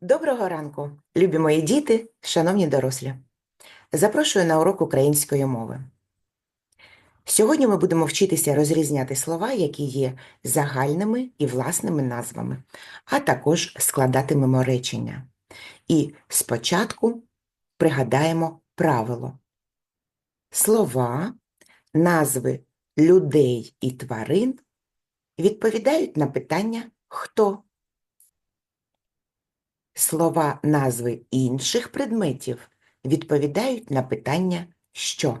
Доброго ранку, любі мої діти, шановні дорослі. Запрошую на урок української мови. Сьогодні ми будемо вчитися розрізняти слова, які є загальними і власними назвами, а також складатимемо речення. І спочатку пригадаємо правило. Слова, назви людей і тварин відповідають на питання «хто?». Слова назви інших предметів відповідають на питання що.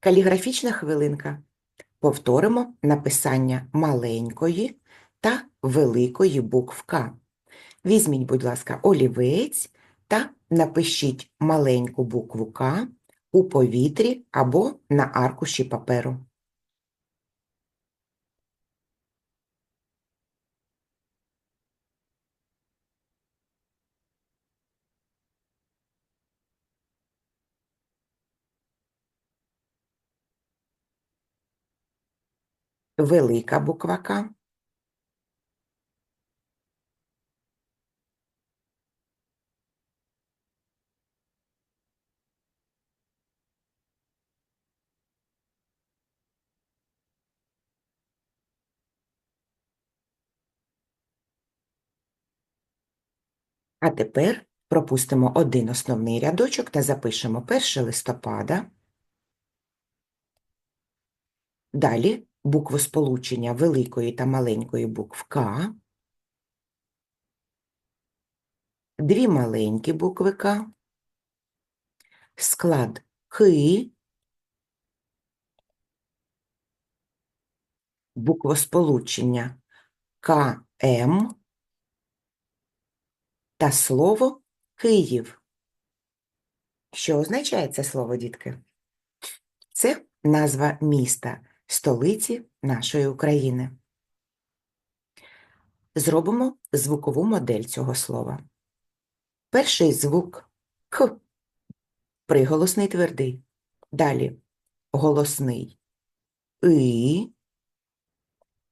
Каліграфічна хвилинка. Повторимо написання маленької та великої букв К. Візьміть, будь ласка, олівець та напишіть маленьку букву К у повітрі або на аркуші паперу. Велика буква К. А тепер пропустимо один основний рядочок та запишемо 1 листопада. Далі буквосполучення великої та маленької букв К. Дві маленькі букви К. Склад Ки. Буквосполучення КМ та слово Київ. Що означає це слово, дітки? Це назва міста, столиці нашої України. Зробимо звукову модель цього слова. Перший звук К. Приголосний твердий. Далі голосний И.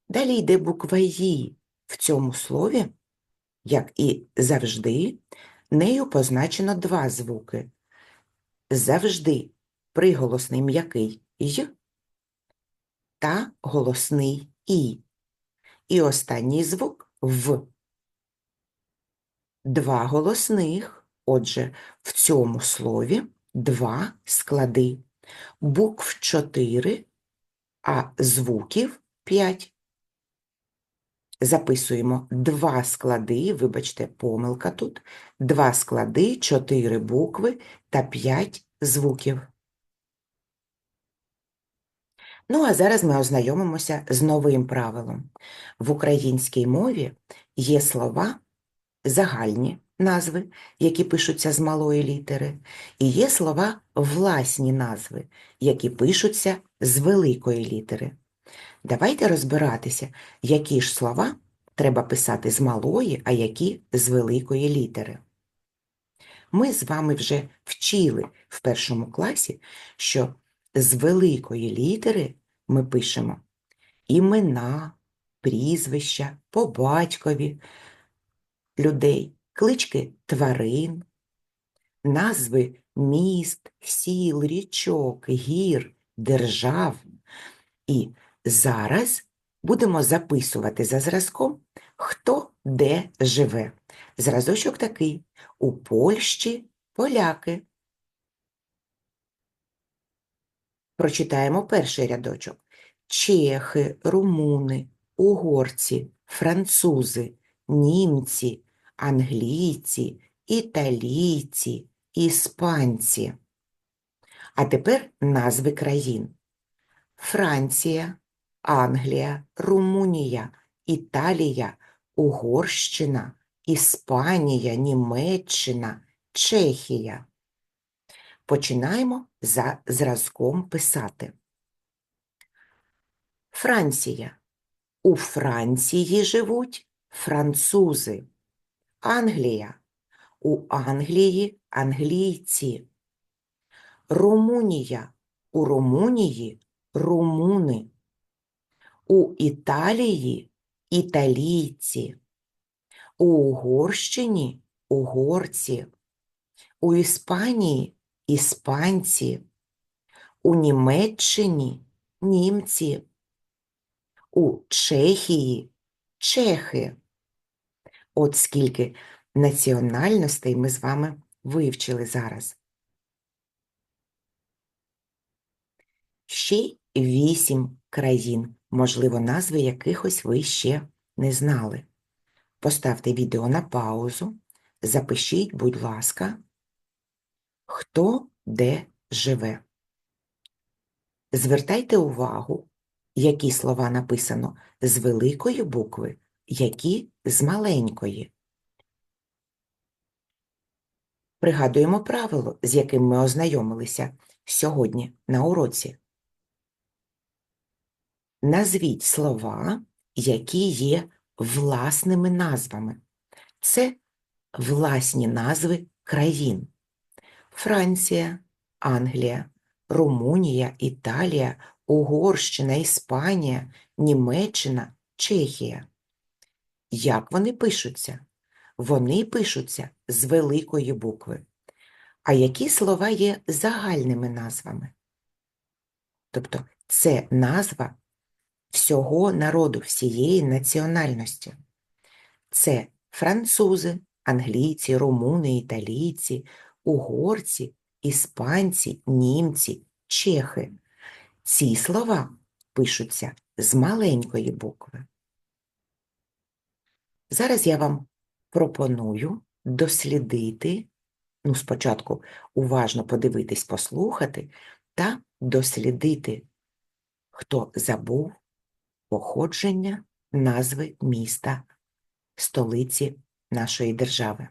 Далі йде буква Ї. В цьому слові, як і завжди, нею позначено два звуки. Завжди приголосний м'який й та голосний і. І останній звук в. Два голосних, отже, в цьому слові два склади. Букв чотири, а звуків п'ять. Записуємо два склади, вибачте, помилка тут, два склади, чотири букви та п'ять звуків. Ну, а зараз ми ознайомимося з новим правилом. В українській мові є слова загальні назви, які пишуться з малої літери, і є слова власні назви, які пишуться з великої літери. Давайте розбиратися, які ж слова треба писати з малої, а які з великої літери. Ми з вами вже вчили в першому класі, що з великої літери ми пишемо імена, прізвища, по батькові людей, клички тварин, назви міст, сіл, річок, гір, держав. І зараз будемо записувати за зразком, хто де живе. Зразочок такий. У Польщі поляки. Прочитаємо перший рядочок. Чехи, румуни, угорці, французи, німці, англійці, італійці, іспанці. А тепер назви країн. Франція, Англія, Румунія, Італія, Угорщина, Іспанія, Німеччина, Чехія. Починаємо за зразком писати. Франція. У Франції живуть французи. Англія. У Англії англійці. Румунія. У Румунії румуни. У Італії італійці. У Угорщині угорці, у Іспанії іспанці, у Німеччині німці, у Чехії чехи. От скільки національностей ми з вами вивчили зараз. Ще вісім країн, можливо, назви якихось ви ще не знали. Поставте відео на паузу, запишіть, будь ласка, хто де живе. Звертайте увагу, які слова написано з великої букви, які з маленької. Пригадуємо правило, з яким ми ознайомилися сьогодні на уроці. Назвіть слова, які є власними назвами. Це власні назви країн. Франція, Англія, Румунія, Італія, Угорщина, Іспанія, Німеччина, Чехія. Як вони пишуться? Вони пишуться з великої букви. А які слова є загальними назвами? Тобто це назва всього народу, всієї національності. Це французи, англійці, румуни, італійці, угорці, іспанці, німці, чехи. Ці слова пишуться з маленької букви. Зараз я вам пропоную дослідити, ну, спочатку уважно подивитись, послухати та дослідити, хто забув походження назви міста, столиці нашої держави.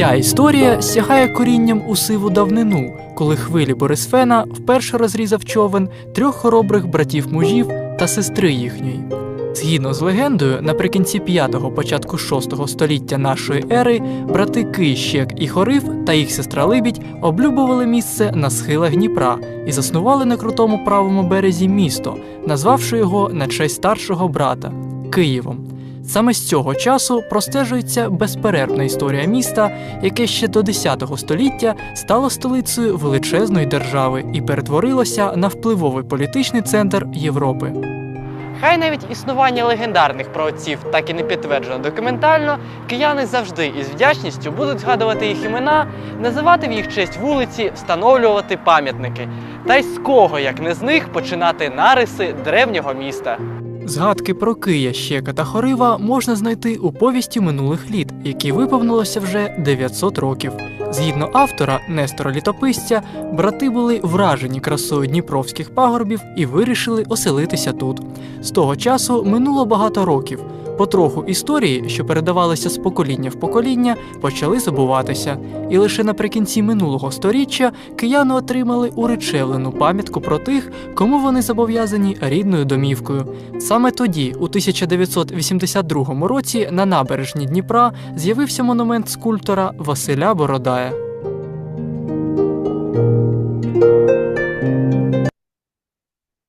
Ця історія сягає корінням у сиву давнину, коли хвилі Борисфена вперше розрізав човен трьох хоробрих братів-мужів та сестри їхньої. Згідно з легендою, наприкінці 5-го, початку 6-го століття нашої ери брати Кий, Щек і Хорив та їх сестра Либідь облюбували місце на схилах Дніпра і заснували на крутому правому березі місто, назвавши його на честь старшого брата Києвом. Саме з цього часу простежується безперервна історія міста, яке ще до X століття стало столицею величезної держави і перетворилося на впливовий політичний центр Європи. Хай навіть існування легендарних праотців так і не підтверджено документально, кияни завжди із вдячністю будуть згадувати їх імена, називати в їх честь вулиці, встановлювати пам'ятники. Та й з кого, як не з них, починати нариси древнього міста. Згадки про Кия, Щека та Хорива можна знайти у повісті минулих літ, які виповнилося вже 900 років. Згідно автора Нестора Літописця, брати були вражені красою дніпровських пагорбів і вирішили оселитися тут. З того часу минуло багато років. Потроху історії, що передавалися з покоління в покоління, почали забуватися, і лише наприкінці минулого сторіччя кияни отримали уречевлену пам'ятку про тих, кому вони зобов'язані рідною домівкою. Саме тоді, у 1982 році, на набережні Дніпра з'явився монумент скульптора Василя Бородая.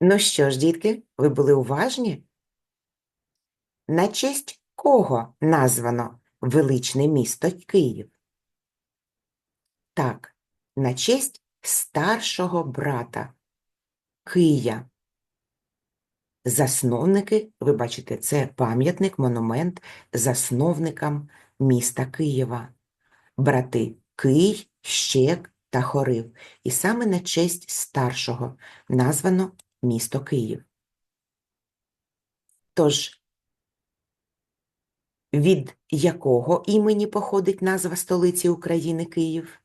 Ну що ж, дітки, ви були уважні? На честь кого названо величне місто Київ? Так, на честь старшого брата Кия. Засновники, ви бачите, це пам'ятник, монумент засновникам міста Києва. Брати Кий, Щек та Хорив. І саме на честь старшого названо місто Київ. Тож, від якого імені походить назва столиці України Київ?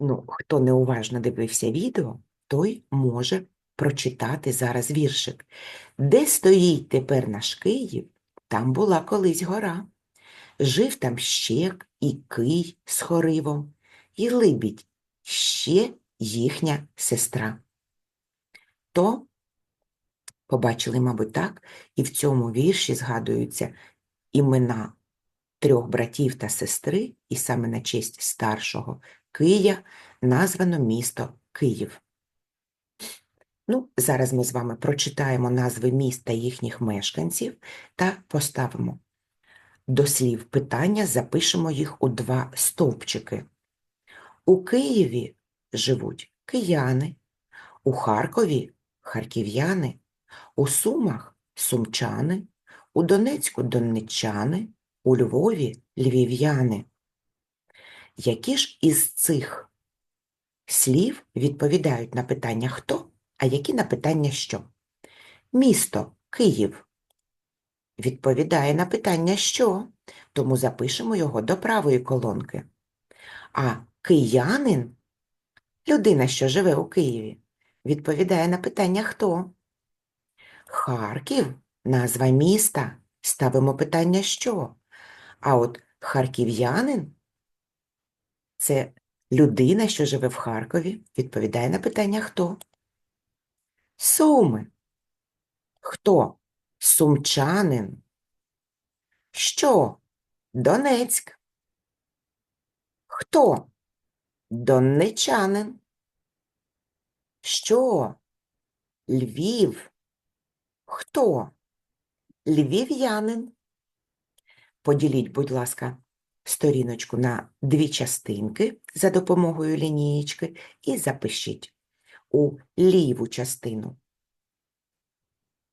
Ну, хто неуважно дивився відео, той може прочитати зараз віршик. Де стоїть тепер наш Київ, там була колись гора. Жив там щек і кий з хоривом, і либідь ще їхня сестра. То побачили, мабуть, так, і в цьому вірші згадуються імена трьох братів та сестри, і саме на честь старшого Кия названо місто Київ. Ну, зараз ми з вами прочитаємо назви міст та їхніх мешканців та поставимо до слів питання, запишемо їх у два стовпчики. У Києві живуть кияни, у Харкові харків'яни, у Сумах сумчани, у Донецьку донеччани, у Львові львів'яни. Які ж із цих слів відповідають на питання хто, а які на питання що? Місто Київ відповідає на питання що, тому запишемо його до правої колонки. А киянин, людина, що живе у Києві, відповідає на питання хто? Харків назва міста. Ставимо питання що? А от харків'янин це людина, що живе в Харкові, відповідає на питання хто? Суми. Хто? Сумчанин. Що? Донецьк. Хто? Донечанин. Що? Львів. Хто? Львів'янин. Поділіть, будь ласка, сторіночку на дві частинки за допомогою лінієчки і запишіть у ліву частину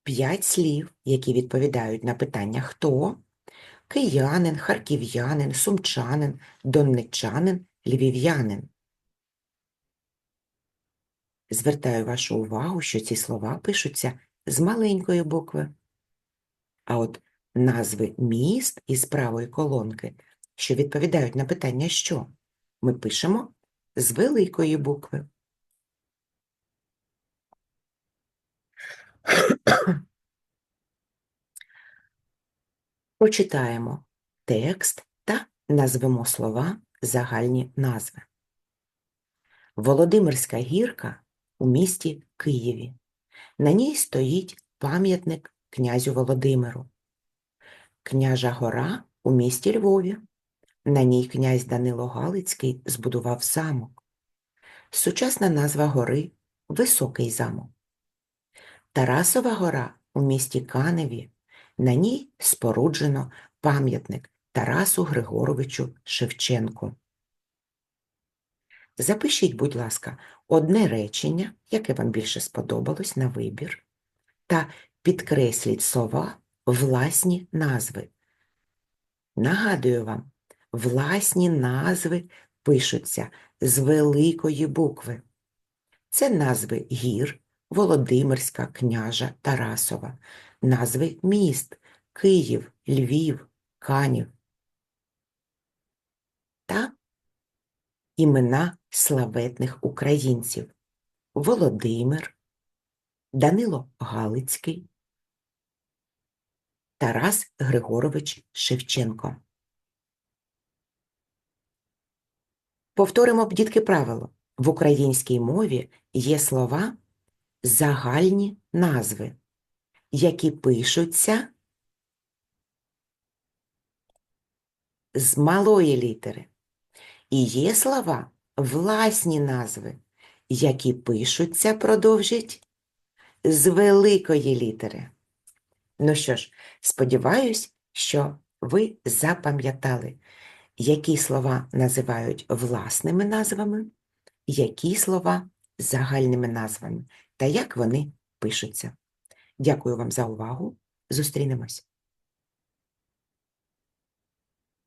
п'ять слів, які відповідають на питання хто? Киянин, харків'янин, сумчанин, донеччанин, львів'янин. Звертаю вашу увагу, що ці слова пишуться з маленької букви. А от назви міст із правої колонки, що відповідають на питання що, ми пишемо з великої букви. Почитаємо текст та назвемо слова загальні назви. Володимирська гірка у місті Києві. На ній стоїть пам'ятник князю Володимиру. Княжа гора у місті Львові. На ній князь Данило Галицький збудував замок. Сучасна назва гори Високий замок. Тарасова гора у місті Каневі. На ній споруджено пам'ятник Тарасу Григоровичу Шевченку. Запишіть, будь ласка, одне речення, яке вам більше сподобалось на вибір, та підкресліть слова власні назви. Нагадую вам, власні назви пишуться з великої букви. Це назви гір, Володимирська, Княжа, Тарасова, назви міст Київ, Львів, Канів та імена славетних українців Володимир, Данило Галицький, Тарас Григорович Шевченко. Повторимо, дітки, правило. В українській мові є слова загальні назви, які пишуться з малої літери. І є слова власні назви, які пишуться, продовжить, з великої літери. Ну що ж, сподіваюсь, що ви запам'ятали, які слова називають власними назвами, які слова загальними назвами та як вони пишуться. Дякую вам за увагу. Зустрінемось.